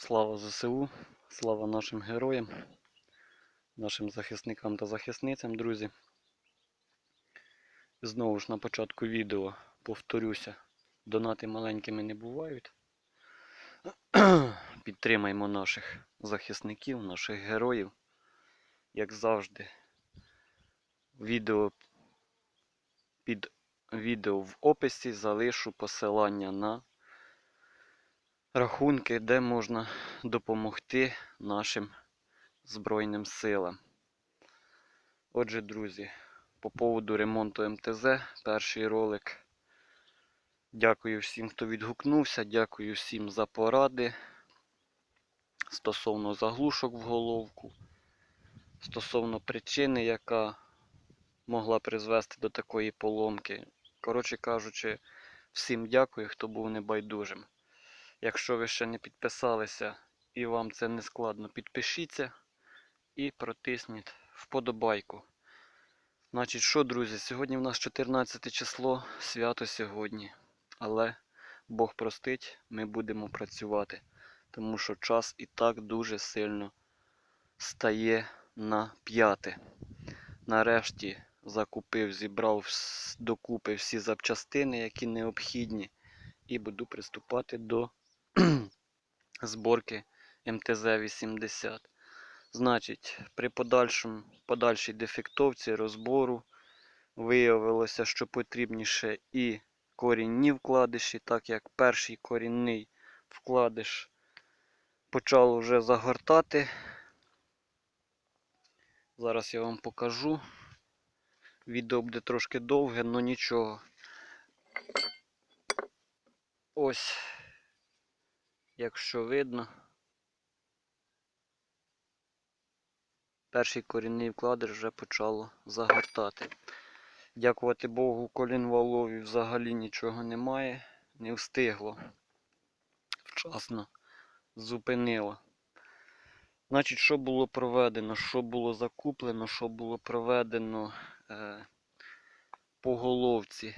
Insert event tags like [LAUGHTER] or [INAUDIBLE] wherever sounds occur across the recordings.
Слава ЗСУ, слава нашим героям, нашим захисникам та захисницям, друзі. Знову ж на початку відео повторюся, донати маленькими не бувають. [CLEARS THROAT] Підтримаймо наших захисників, наших героїв. Як завжди, відео під відео в описі залишу посилання на рахунки, де можна допомогти нашим Збройним силам. Отже, друзі, по поводу ремонту МТЗ, перший ролик. Дякую всім, хто відгукнувся, дякую всім за поради стосовно заглушок в головку, стосовно причини, яка могла призвести до такої поломки. Коротше кажучи, всім дякую, хто був небайдужим. Якщо ви ще не підписалися і вам це не складно, підпишіться і протисніть вподобайку. Значить, що, друзі, сьогодні в нас 14 число, свято сьогодні. Але Бог простить, ми будемо працювати. Тому що час і так дуже сильно стає на п'яте. Нарешті закупив, зібрав докупи всі запчастини, які необхідні, і буду приступати до [CLEARS THROAT] зборки МТЗ-80. Значить, при подальшому, подальшій дефектовці розбору виявилося, що потрібніше і корінні вкладиші, так як перший корінний вкладиш почало вже загортати. Зараз я вам покажу. Відео буде трошки довге, але нічого. Ось, якщо видно. Перший корінний вкладиш вже почало загортати. Дякувати Богу, колінвалові взагалі нічого немає, не встигло. Вчасно зупинило. Значить, що було проведено, що було закуплено, що було проведено е, по головці.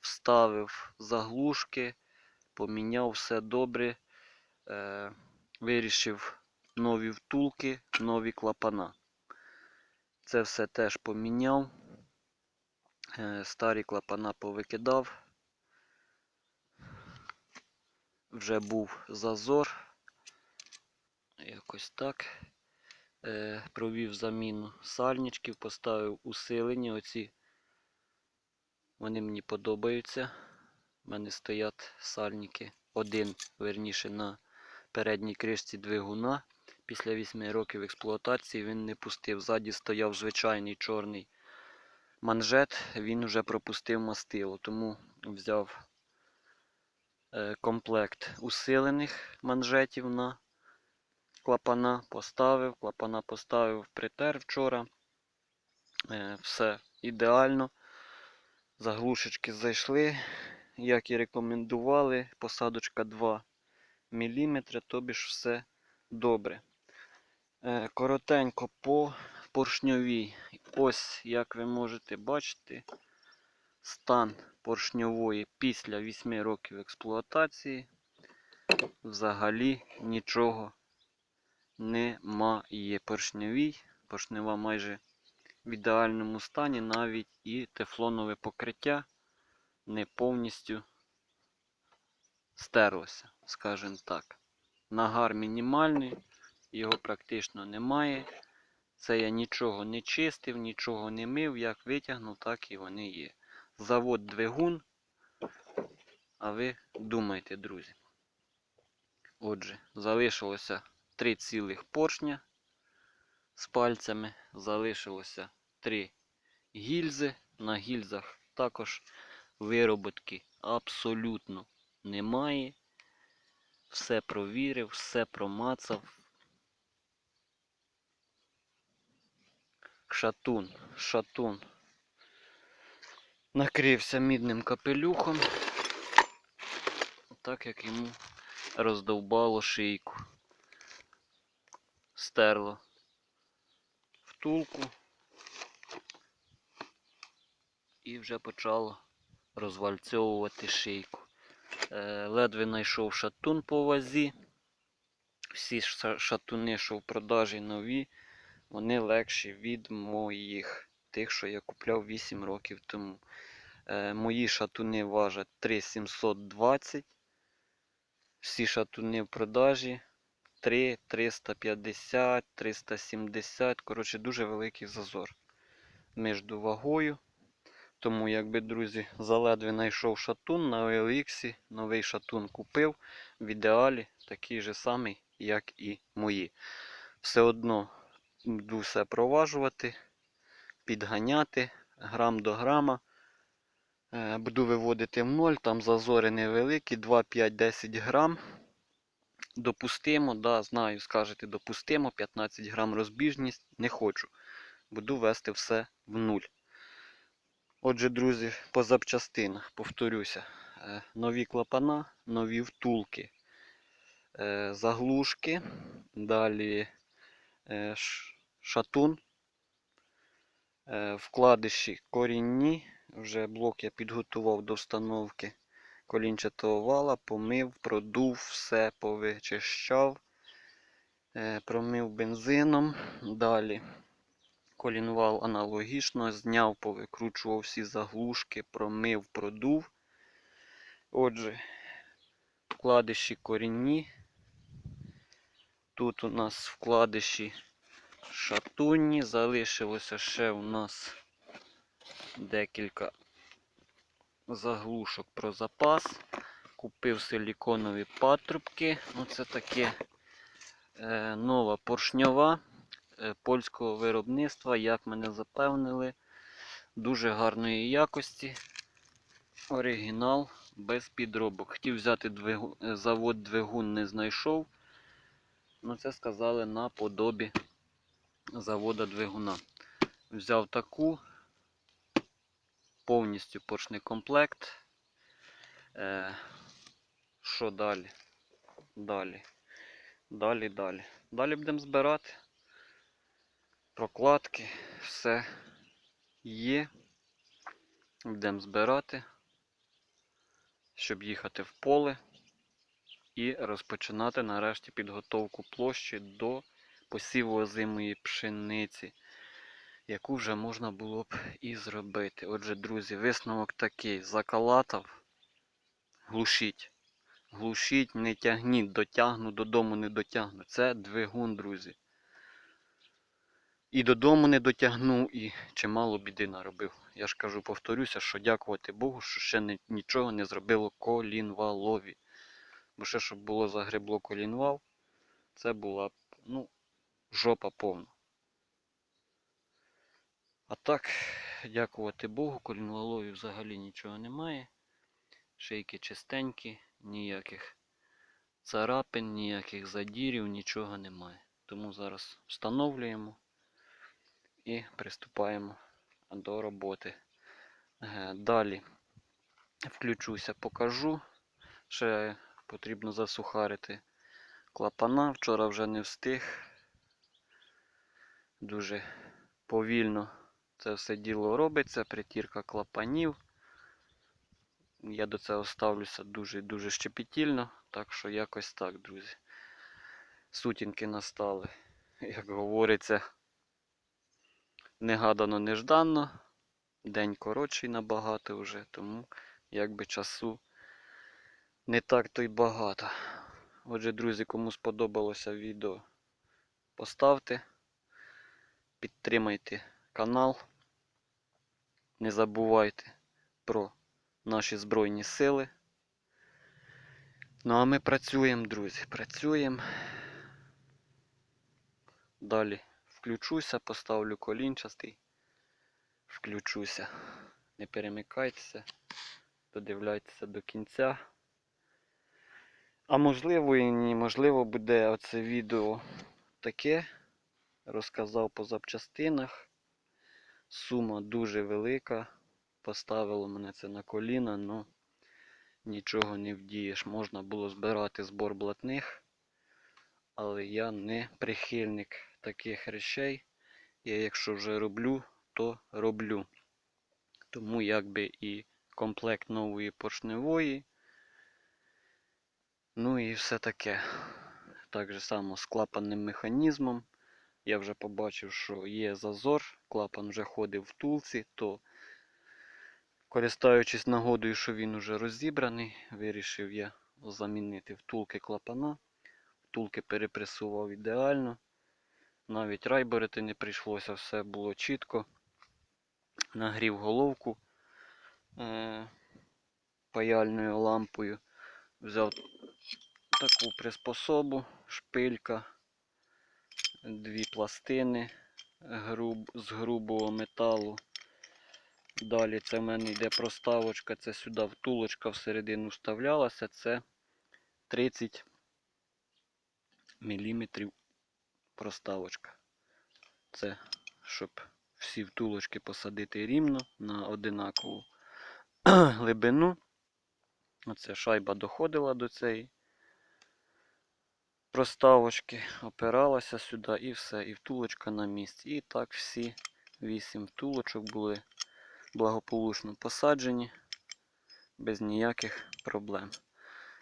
Вставив заглушки, поміняв все добре, е, вирішив нові втулки, нові клапана. Це все теж поміняв. Е, Старі клапана повикидав. Вже був зазор. Якось так. Е, Провів заміну сальничків, поставив усилені. Оці вони мені подобаються. У мене стоять сальники. Один, верніше, на передній кришці двигуна. Після 8 років експлуатації він не пустив. Ззаді стояв звичайний чорний манжет, він вже пропустив мастило, тому взяв е, комплект усилених манжетів на клапана, поставив, клапана поставив, притер вчора. Е, Все ідеально. Заглушечки зайшли, як і рекомендували. Посадочка 2 мм, тобі ж все добре. Е, Коротенько по поршньовій. Ось, як ви можете бачити, стан поршньової після 8 років експлуатації. Взагалі нічого немає. Поршньовій, поршнева майже в ідеальному стані, навіть і тефлонове покриття не повністю стерлося, скажімо так. Нагар мінімальний, його практично немає. Це я нічого не чистив, нічого не мив, як витягнув, так і вони є. Завод двигун. А ви думайте, друзі. Отже, залишилося три цілих поршня з пальцями. Залишилося три гільзи. На гільзах також вироботки абсолютно немає. Все провірив, все промацав. Шатун, шатун накрився мідним капелюхом, так як йому роздовбало шийку. Стерло втулку і вже почало розвальцьовувати шийку. Е, Ледве знайшов шатун по вазі. всі шатуни, що в продажі нові, вони легші від моїх, тих, що я купляв 8 років тому. Е, мої шатуни важать 3720. Всі шатуни в продажі 3, 350, 370. Коротше, дуже великий зазор між вагою. Тому, якби, друзі, заледве знайшов шатун на OLX, новий шатун купив в ідеалі такий же самий, як і мої. Все одно буду все проважувати, підганяти грам до грама. Е, Буду виводити в ноль, там зазори невеликі, 2, 5, 10 грам. Допустимо, да, знаю, скажете, допустимо, 15 грам розбіжність, не хочу. Буду вести все в нуль. Отже, друзі, по запчастинах, повторюся, е, нові клапана, нові втулки, е, заглушки, далі е, шатун, вкладиші корінні. Вже блок я підготував до встановки. Колінчатого вала, помив, продув, все повичищав, промив бензином. Далі колінвал аналогічно, зняв, повикручував всі заглушки, промив, продув. Отже, вкладиші корінні. Тут у нас вкладиші шатунні. Залишилося ще у нас декілька заглушок про запас. Купив силіконові патрубки. Оце таке е, нова поршньова польського виробництва, як мене запевнили. Дуже гарної якості. Оригінал без підробок. Хотів взяти двигу... е, завод двигун не знайшов. Ну це сказали наподобі завода двигуна. Взяв таку повністю поршний комплект. Е, що далі? Далі. Далі, далі. Далі будемо збирати. Прокладки, все є. Будемо збирати, щоб їхати в поле і розпочинати нарешті підготовку площі до посіву озимої пшениці яку вже можна було б і зробити. Отже, друзі, висновок такий: закалатав, глушіть. Глушіть, не тягніть, дотягну, додому не дотягну. Це двигун, друзі. І додому не дотягну, і чимало біди наробив. Я ж кажу, повторюся, що дякувати Богу, що ще нічого не зробило колінвалові. Бо ще, щоб було загребло колінвал, це була ну, жопа повна. А так, дякувати Богу, колінвалові взагалі нічого немає. Шийки чистенькі, ніяких царапин, ніяких задірів, нічого немає. Тому зараз встановлюємо і приступаємо до роботи. Е, Далі включуся, покажу. Ще потрібно засухарити клапана. Вчора вже не встиг. Дуже повільно це все діло робиться, притірка клапанів. Я до цього ставлюся дуже-дуже щепетільно, так що якось так, друзі. Сутінки настали, [LAUGHS] як говориться, негадано, нежданно. День коротший набагато вже, тому якби часу не так то й багато. Отже, друзі, кому сподобалося відео, поставте, підтримайте канал. Не забувайте про наші Збройні Сили. Ну а ми працюємо, друзі, працюємо. Далі включуся, поставлю колінчастий. Включуся. Не перемикайтеся, додивляйтеся до кінця. А можливо і неможливо буде оце відео таке. Розказав по запчастинах. Сума дуже велика. Поставило мене це на коліна, ну нічого не вдієш. Можна було збирати збор блатних, але я не прихильник таких речей. Я якщо вже роблю, то роблю. Тому якби і комплект нової поршневої. Ну і все таке. так же само з клапанним механізмом. Я вже побачив, що є зазор, клапан вже ходив в тулці, то користуючись нагодою, що він уже розібраний, вирішив я замінити втулки клапана. Втулки перепресував ідеально. Навіть райборити не прийшлося, все було чітко. Нагрів головку е- паяльною лампою. Взяв таку приспособу, шпилька, дві пластини груб, з грубого металу. Далі це в мене йде проставочка, це сюди втулочка всередину вставлялася, це 30 мм проставочка. Це щоб всі втулочки посадити рівно на одинакову [CLEARS THROAT] глибину. Оце шайба доходила до цієї проставочки, опиралася сюди і все, і втулочка на місці. І так всі вісім втулочок були благополучно посаджені, без ніяких проблем.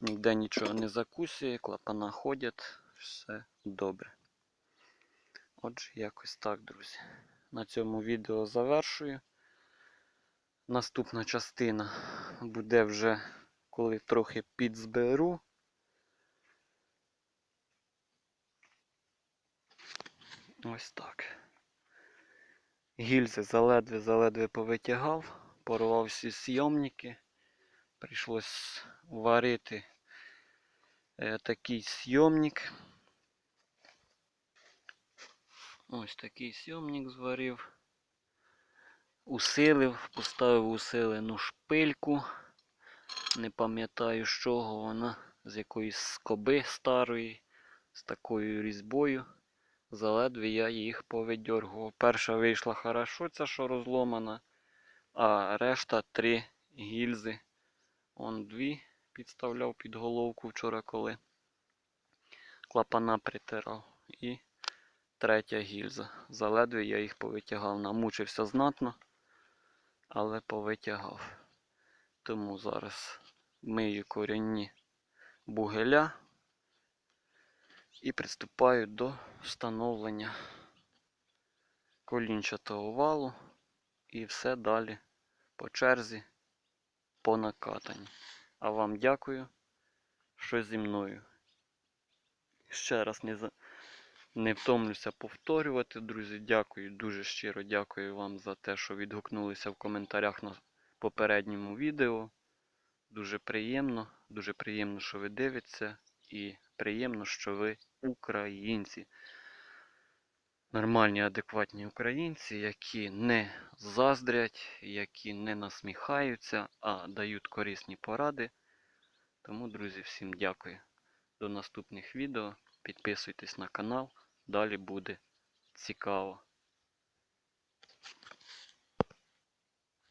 Ніде нічого не закусує, клапана ходять, все добре. Отже, якось так, друзі. На цьому відео завершую. Наступна частина буде вже коли трохи підзберу. Ось так. Гільзи заледве-заледве повитягав, порвав всі зйомники. Прийшлось варити е, такий зйомник. Ось такий зйомник зварив. Усилив, поставив усилену шпильку. Не пам'ятаю з чого вона, з якоїсь скоби старої, з такою різьбою. Заледве я їх повидьоргував. Перша вийшла хорошо, ця що розломана, а решта три гільзи. Он дві підставляв під головку вчора коли. Клапана притирав. І третя гільза. Заледве я їх повитягав. Намучився знатно, але повитягав. Тому зараз мию корінні бугеля і приступаю до встановлення колінчатого валу і все далі по черзі по накатанні. А вам дякую, що зі мною. Ще раз не, за... не втомлюся повторювати, друзі. Дякую, дуже щиро дякую вам за те, що відгукнулися в коментарях на попередньому відео. Дуже приємно, дуже приємно, що ви дивитеся, і приємно, що ви українці. Нормальні, адекватні українці, які не заздрять, які не насміхаються, а дають корисні поради. Тому, друзі, всім дякую. До наступних відео. Підписуйтесь на канал, далі буде цікаво.